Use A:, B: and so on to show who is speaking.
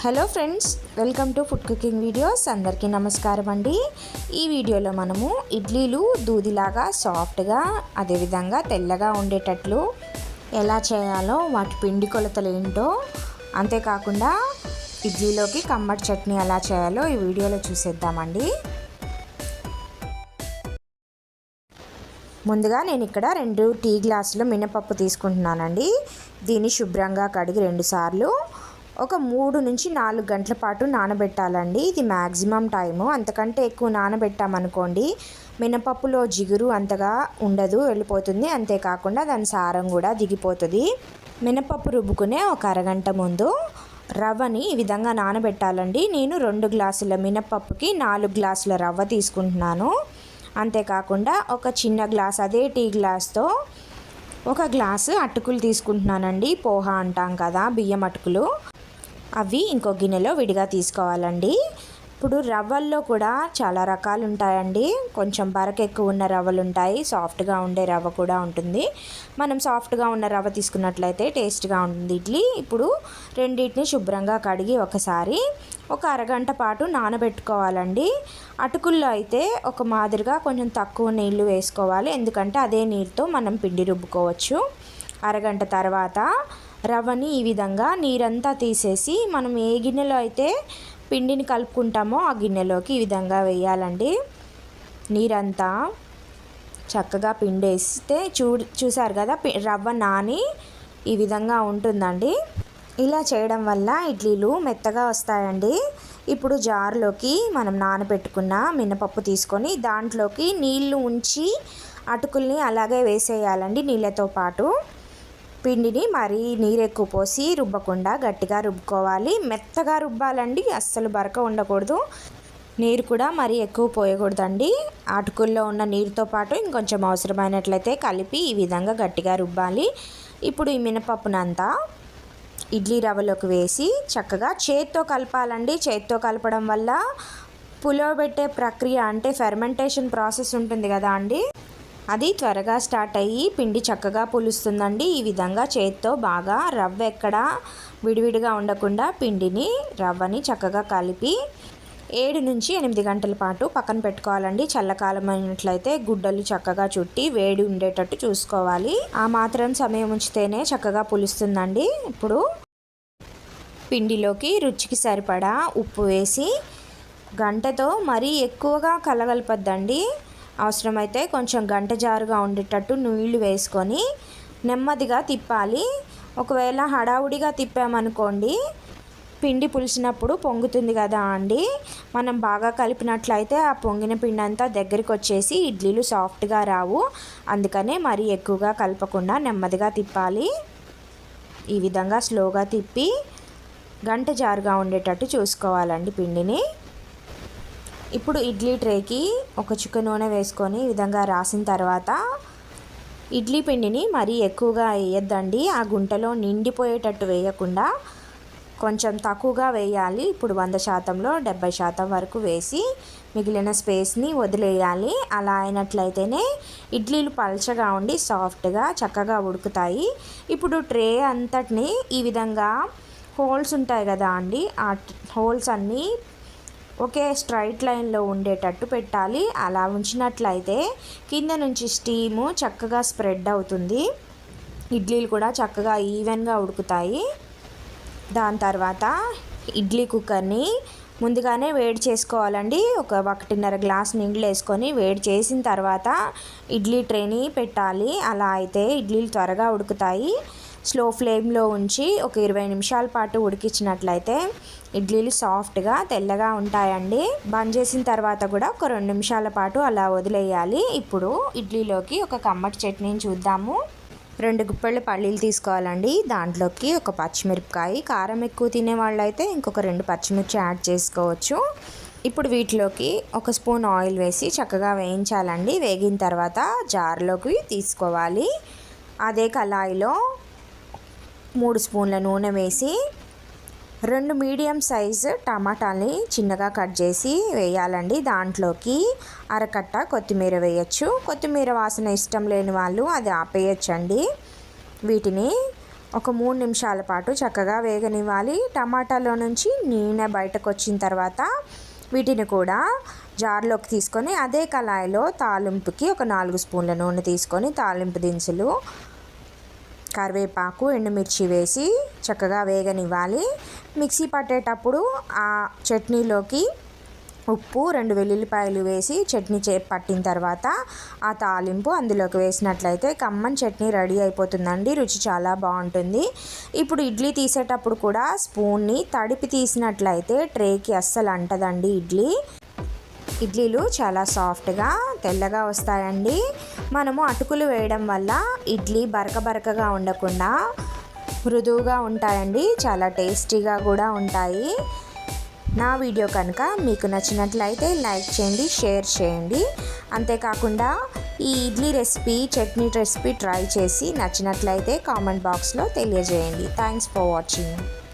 A: Hello friends welcome to food cooking videos. అందరికీ నమస్కారం అండి. ఈ వీడియోలో మనము ఇడ్లీలు దూదిలాగా సాఫ్ట్గా అదేవిధంగా తెల్లగా ఉండేటట్లు ఎలా చేయాలో వాటి పిండి కొలతలు ఏంటో అంతేకాకుండా ఇడ్లీలోకి కమ్మటి చట్నీ ఎలా చేయాలో ఈ వీడియోలో చూసేద్దామండి. ముందుగా నేను ఇక్కడ రెండు టీ గ్లాసులు మినపప్పు తీసుకుంటున్నానండి. దీన్ని శుభ్రంగా కడిగి రెండు సార్లు ఒక మూడు నుంచి నాలుగు గంటల పాటు నానబెట్టాలండి. ఇది మ్యాక్సిమం టైము. అంతకంటే ఎక్కువ నానబెట్టామనుకోండి మినపప్పులో జిగురు అంతగా ఉండదు వెళ్ళిపోతుంది. అంతేకాకుండా దాని సారం కూడా దిగిపోతుంది. మినపప్పు రుబ్బుకునే ఒక అరగంట ముందు రవ్వని ఈ విధంగా నానబెట్టాలండి. నేను రెండు గ్లాసుల మినపప్పుకి నాలుగు గ్లాసుల రవ్వ తీసుకుంటున్నాను. అంతేకాకుండా ఒక చిన్న గ్లాస్ అదే టీ గ్లాస్తో ఒక గ్లాసు అటుకులు తీసుకుంటున్నానండి. పోహా అంటాం కదా బియ్యం అటుకులు. అవి ఇంకో గిన్నెలో విడిగా తీసుకోవాలండి. ఇప్పుడు రవ్వల్లో కూడా చాలా రకాలు ఉంటాయండి కొంచెం బరక ఎక్కువ ఉన్న రవ్వలు ఉంటాయి సాఫ్ట్గా ఉండే రవ్వ కూడా ఉంటుంది. మనం సాఫ్ట్గా ఉన్న రవ్వ తీసుకున్నట్లయితే టేస్ట్గా ఉంటుంది ఇడ్లీ. ఇప్పుడు రెండింటిని శుభ్రంగా కడిగి ఒకసారి ఒక అరగంట పాటు నానబెట్టుకోవాలండి. అటుకుల్లో అయితే ఒక మాదిరిగా కొంచెం తక్కువ నీళ్ళు వేసుకోవాలి. ఎందుకంటే అదే నీళ్ళతో మనం పిండి రుబ్బుకోవచ్చు. అరగంట తర్వాత రవ్వని ఈ విధంగా నీరంతా తీసేసి మనం ఏ గిన్నెలో అయితే పిండిని కలుపుకుంటామో ఆ గిన్నెలోకి ఈ విధంగా వేయాలండి. నీరంతా చక్కగా పిండేస్తే చూ చూసారు కదా రవ్వ నాని ఈ విధంగా ఉంటుందండి. ఇలా చేయడం వల్ల ఇడ్లీలు మెత్తగా వస్తాయండి. ఇప్పుడు జార్లోకి మనం నానబెట్టుకున్న మినపప్పు తీసుకొని దాంట్లోకి నీళ్ళు ఉంచి అటుకుల్ని అలాగే వేసేయాలండి నీళ్ళతో పాటు. పిండిని మరీ నీరు ఎక్కువ పోసి రుబ్బకుండా గట్టిగా రుబ్బుకోవాలి. మెత్తగా రుబ్బాలండి అస్సలు బరక ఉండకూడదు. నీరు కూడా మరీ ఎక్కువ పోయకూడదండి. అటుకుల్లో ఉన్న నీరుతో పాటు ఇంకొంచెం అవసరమైనట్లయితే కలిపి ఈ విధంగా గట్టిగా రుబ్బాలి. ఇప్పుడు ఈ మినపప్పునంతా ఇడ్లీ రవ్వలోకి వేసి చక్కగా చేత్తో కలపాలండి. చేత్తో కలపడం వల్ల పులియబెట్టే ప్రక్రియ అంటే ఫెర్మెంటేషన్ ప్రాసెస్ ఉంటుంది కదా అండి. అది త్వరగా స్టార్ట్ అయ్యి పిండి చక్కగా పులుస్తుందండి. ఈ విధంగా చేతితో బాగా రవ్వ ఎక్కడ విడివిడిగా ఉండకుండా పిండిని రవ్వని చక్కగా కలిపి ఏడు నుంచి ఎనిమిది గంటల పాటు పక్కన పెట్టుకోవాలండి. చల్లకాలం అయినట్లయితే గుడ్డలు చక్కగా చుట్టి వేడి ఉండేటట్టు చూసుకోవాలి. ఆ మాత్రం సమయం ఉంచితేనే చక్కగా పులుస్తుందండి. ఇప్పుడు పిండిలోకి రుచికి సరిపడా ఉప్పు వేసి గంటతో మరీ ఎక్కువగా కలగలపద్దండి. అవసరమైతే కొంచెం గంట జారుగా ఉండేటట్టు నీళ్ళు వేసుకొని నెమ్మదిగా తిప్పాలి. ఒకవేళ హడావుడిగా తిప్పామనుకోండి పిండి పులిసినప్పుడు పొంగుతుంది కదా అండి. మనం బాగా కలిపినట్లయితే ఆ పొంగిన పిండి అంతా దగ్గరికి వచ్చేసి ఇడ్లీలు సాఫ్ట్గా రావు. అందుకనే మరి ఎక్కువగా కలపకుండా నెమ్మదిగా తిప్పాలి. ఈ విధంగా స్లోగా తిప్పి గంట జారుగా ఉండేటట్టు చూసుకోవాలండి పిండిని. ఇప్పుడు ఇడ్లీ ట్రేకి ఒక చుక్క నూనె వేసుకొని ఈ విధంగా రాసిన తర్వాత ఇడ్లీ పిండిని మరీ ఎక్కువగా వేయద్దండి. ఆ గుంటలో నిండిపోయేటట్టు వేయకుండా కొంచెం తక్కువగా వేయాలి. ఇప్పుడు వంద శాతంలో డెబ్బై శాతం వరకు వేసి మిగిలిన స్పేస్ని వదిలేయాలి. అలా అయినట్లయితేనే ఇడ్లీలు పల్చగా ఉండి సాఫ్ట్గా చక్కగా ఉడుకుతాయి. ఇప్పుడు ట్రే అంతటిని ఈ విధంగా హోల్స్ ఉంటాయి కదా అండి. ఆ హోల్స్ అన్నీ ఒకే స్ట్రైట్ లైన్లో ఉండేటట్టు పెట్టాలి. అలా ఉంచినట్లయితే కింద నుంచి స్టీము చక్కగా స్ప్రెడ్ అవుతుంది. ఇడ్లీలు కూడా చక్కగా ఈవెన్గా ఉడుకుతాయి. దాని తర్వాత ఇడ్లీ కుక్కర్ని ముందుగానే వేడి చేసుకోవాలండి. ఒక ఒకటిన్నర గ్లాస్ నీళ్ళు వేసుకొని వేడి చేసిన తర్వాత ఇడ్లీ ట్రేని పెట్టాలి. అలా అయితే ఇడ్లీలు త్వరగా ఉడుకుతాయి. స్లో ఫ్లేమ్లో ఉంచి ఒక ఇరవై నిమిషాల పాటు ఉడికించినట్లయితే ఇడ్లీలు సాఫ్ట్గా తెల్లగా ఉంటాయండి. బంద్ చేసిన తర్వాత కూడా ఒక రెండు నిమిషాల పాటు అలా వదిలేయాలి. ఇప్పుడు ఇడ్లీలోకి ఒక కమ్మటి చట్నీని చూద్దాము. రెండు గుప్పెళ్ళు పల్లీలు తీసుకోవాలండి. దాంట్లోకి ఒక పచ్చిమిరపకాయ కారం ఎక్కువ తినే వాళ్ళైతే ఇంకొక రెండు పచ్చిమిర్చి యాడ్ చేసుకోవచ్చు. ఇప్పుడు వీటిలోకి ఒక స్పూన్ ఆయిల్ వేసి చక్కగా వేయించాలండి. వేగిన తర్వాత జార్లోకి తీసుకోవాలి. అదే కళాయిలో మూడు స్పూన్ల నూనె వేసి రెండు మీడియం సైజు టమాటాలని చిన్నగా కట్ చేసి వేయాలండి దాంట్లోకి. అరకట్ట కొత్తిమీర వేయచ్చు. కొత్తిమీర వాసన ఇష్టం లేని వాళ్ళు అది ఆపేయచ్చండి. వీటిని ఒక మూడు నిమిషాల పాటు చక్కగా వేగనివ్వాలి. టమాటాలో నుంచి నూనె బయటకు వచ్చిన తర్వాత వీటిని కూడా జార్లోకి తీసుకొని అదే కళాయిలో తాలింపుకి ఒక నాలుగు స్పూన్ల నూనె తీసుకొని తాలింపు దినుసులు కరివేపాకు ఎండుమిర్చి వేసి చక్కగా వేగనివ్వాలి. మిక్సీ పట్టేటప్పుడు ఆ చట్నీలోకి ఉప్పు రెండు వెల్లుల్లిపాయలు వేసి చట్నీ చే పట్టిన తర్వాత ఆ తాలింపు అందులోకి వేసినట్లయితే కమ్మన్ చట్నీ రెడీ అయిపోతుందండి. రుచి చాలా బాగుంటుంది. ఇప్పుడు ఇడ్లీ తీసేటప్పుడు కూడా స్పూన్ని తడిపి తీసినట్లయితే ట్రేకి అస్సలు అంటదండి ఇడ్లీ. ఇడ్లీలు చాలా సాఫ్ట్గా తెల్లగా వస్తాయండి. మనము అటుకులు వేయడం వల్ల ఇడ్లీ బరక బరకగా ఉండకుండా మృదువుగా ఉంటాయండి. చాలా టేస్టీగా కూడా ఉంటాయి. నా వీడియో కనుక మీకు నచ్చినట్లయితే లైక్ చేయండి షేర్ చేయండి. అంతేకాకుండా ఈ idli recipe chutney recipe try చేసి నచ్చినట్లయితే కామెంట్ బాక్స్లో తెలియజేయండి. Thanks for watching.